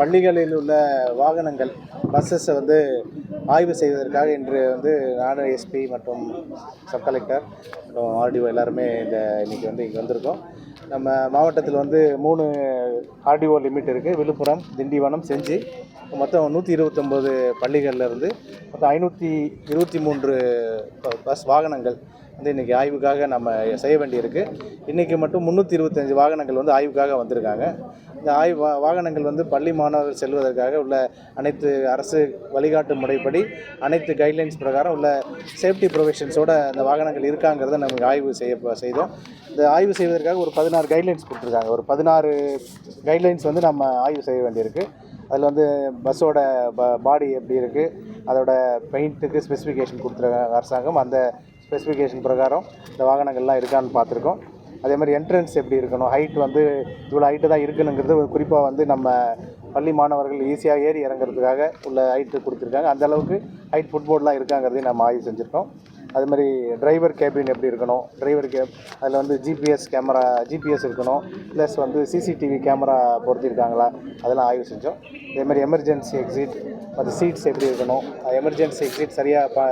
பள்ளிகளில் உள்ள வாகனங்கள் பஸ்ஸஸை வந்து ஆய்வு செய்வதற்காக இன்று வந்து நானும் எஸ்பி மற்றும் சப் கலெக்டர் மற்றும் ஆர்டிஓ எல்லாருமே இந்த இன்றைக்கி வந்து இங்கே வந்திருக்கோம். நம்ம மாவட்டத்தில் வந்து மூணு ஆர்டிஓ லிமிட் இருக்குது விழுப்புரம் திண்டிவனம் செஞ்சி. மொத்தம் நூற்றி இருபத்தொம்போது பள்ளிகளில் இருந்து மொத்தம் ஐநூற்றி இருபத்தி மூன்று பஸ் வாகனங்கள் வந்து இன்றைக்கி ஆய்வுக்காக நம்ம செய்ய வேண்டியிருக்கு. இன்றைக்கி மட்டும் முந்நூற்றி இருபத்தஞ்சி வாகனங்கள் வந்து ஆய்வுக்காக வந்திருக்காங்க. இந்த ஆய்வு வாகனங்கள் வந்து பள்ளி மாணவர்கள் செல்வதற்காக உள்ள அனைத்து அரசு வழிகாட்டு முறைப்படி அனைத்து கைட்லைன்ஸ் பிரகாரம் உள்ள சேஃப்டி ப்ரொவிஷன்ஸோட அந்த வாகனங்கள் இருக்காங்கிறத நமக்கு ஆய்வு செய்ய செய்தோம். இந்த ஆய்வு செய்வதற்காக ஒரு பதினாறு கைட்லைன்ஸ் கொடுத்துருக்காங்க. ஒரு பதினாறு கைட்லைன்ஸ் வந்து நம்ம ஆய்வு செய்ய வேண்டியிருக்கு. அதில் வந்து பஸ்ஸோட ப பாடி எப்படி இருக்குது அதோட பெயிண்ட்டுக்கு ஸ்பெசிஃபிகேஷன் கொடுத்துருக்காங்க அரசாங்கம் அந்த ஸ்பெசிஃபிகேஷன் பிரகாரம் இந்த வாகனங்கள்லாம் இருக்கான்னு பார்த்துருக்கோம். அதே மாதிரி என்ட்ரன்ஸ் எப்படி இருக்கணும்? ஹைட் வந்து இவ்வளோ ஹைட்டு தான் இருக்கணுங்கிறது குறிப்பாக வந்து நம்ம பள்ளி மாணவர்கள் ஈஸியாக ஏறி இறங்குறதுக்காக உள்ள ஹைட்டு கொடுத்துருக்காங்க. அந்த அளவுக்கு ஹைட் ஃபுட்போர்ட்லாம் இருக்காங்கிறதையும் நம்ம ஆய்வு செஞ்சுருக்கோம். அது மாதிரி டிரைவர் கேபின் எப்படி இருக்கணும்? டிரைவர் கேப் அதில் வந்து ஜிபிஎஸ் கேமரா ஜிபிஎஸ் இருக்கணும். ப்ளஸ் வந்து சிசிடிவி கேமரா பொருத்திருக்காங்களா? அதெல்லாம் ஆய்வு செஞ்சோம். அதே மாதிரி எமர்ஜென்சி எக்ஸிட் மற்ற சீட்ஸ் எப்படி இருக்கணும்? எமர்ஜென்சி எக்ஸிட் சரியாக ப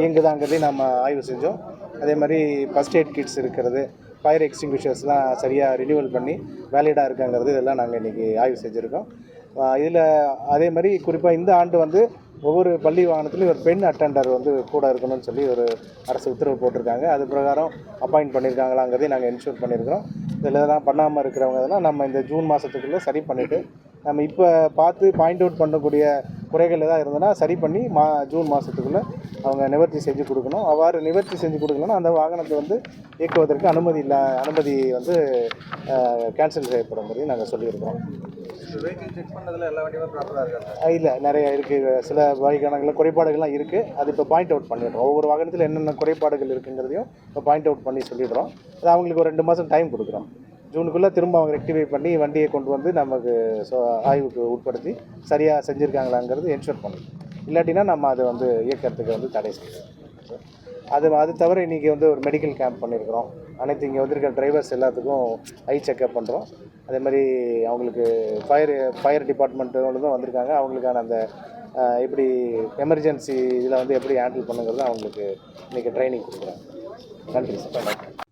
இயங்குதாங்கிறதையும் நம்ம ஆய்வு செஞ்சோம். அதே மாதிரி ஃபஸ்ட் எய்ட் கிட்ஸ் இருக்கிறது ஃபயர் எக்ஸ்டிங்விஷர்ஸ்லாம் சரியாக ரினியூவல் பண்ணி வேலிடாக இருக்காங்கிறது இதெல்லாம் நாங்கள் இன்றைக்கி ஆய்வு செஞ்சுருக்கோம். இதில் அதே மாதிரி குறிப்பாக இந்த ஆண்டு வந்து ஒவ்வொரு பள்ளி வாகனத்துலையும் ஒரு பெண் அட்டெண்டர் வந்து கூட இருக்கணும்னு சொல்லி ஒரு அரசு உத்தரவு போட்டிருக்காங்க. அது பிரகாரம் அப்பாயிண்ட் பண்ணியிருக்காங்களாங்கிறதையும் நாங்கள் என்ஷூர் பண்ணியிருக்கிறோம் இதில் தான் பண்ணாமல் இருக்கிறவங்க இதெல்லாம் நம்ம இந்த ஜூன் மாதத்துக்குள்ளே சரி பண்ணிவிட்டு நம்ம இப்போ பார்த்து பாயிண்ட் அவுட் பண்ணக்கூடிய குறைகள் எதாவது இருந்ததுன்னா சரி பண்ணி மா ஜூன் மாதத்துக்குள்ளே அவங்க நிவர்த்தி செஞ்சு கொடுக்கணும். அவ்வாறு நிவர்த்தி செஞ்சு கொடுக்கலன்னா அந்த வாகனத்தை வந்து இயக்குவதற்கு அனுமதி இல்லை அனுமதி வந்து கேன்சல் செய்யப்படுங்கிறதையும் நாங்கள் சொல்லியிருக்கிறோம். வெஹிக்கிள் செக் பண்ணதில் எல்லா வண்டியுமே ப்ராப்பராக இருக்காங்க இல்லை நிறைய இருக்குது சில வாகனங்களில் குறைபாடுகள்லாம் இருக்குது அது இப்போ பாயிண்ட் அவுட் பண்ணிடுறோம். ஒவ்வொரு வாகனத்தில் என்னென்ன குறைபாடுகள் இருக்குங்கிறதையும் இப்போ பாயிண்ட் அவுட் பண்ணி சொல்லிடுறோம். அது அவங்களுக்கு ஒரு ரெண்டு மாதம் டைம் கொடுக்குறோம். ஜூனுக்குள்ளே திரும்ப அவங்க ரெக்டிஃபை பண்ணி வண்டியை கொண்டு வந்து நமக்கு ஸோ ஆய்வுக்கு உட்படுத்தி சரியாக செஞ்சுருக்காங்களாங்கிறது என்ஷூர் பண்ணிடுறோம் இல்லாட்டினா நம்ம அதை வந்து இயக்கிறதுக்கு வந்து தடை செய்யணும் அது அது தவிர இன்றைக்கி வந்து ஒரு மெடிக்கல் கேம்ப் பண்ணியிருக்கிறோம் அனைத்து இங்கே வந்திருக்க டிரைவர்ஸ் எல்லாத்துக்கும் ஐ செக்அப் பண்ணுறோம் அதே மாதிரி அவங்களுக்கு ஃபயர் ஃபயர் டிபார்ட்மெண்ட்டுகளும் வந்திருக்காங்க. அவங்களுக்கான அந்த எப்படி எமர்ஜென்சி இதில் வந்து எப்படி ஹேண்டில் பண்ணுங்கிறது அவங்களுக்கு இன்றைக்கி ட்ரைனிங் கொடுக்குறாங்க நன்றி சார்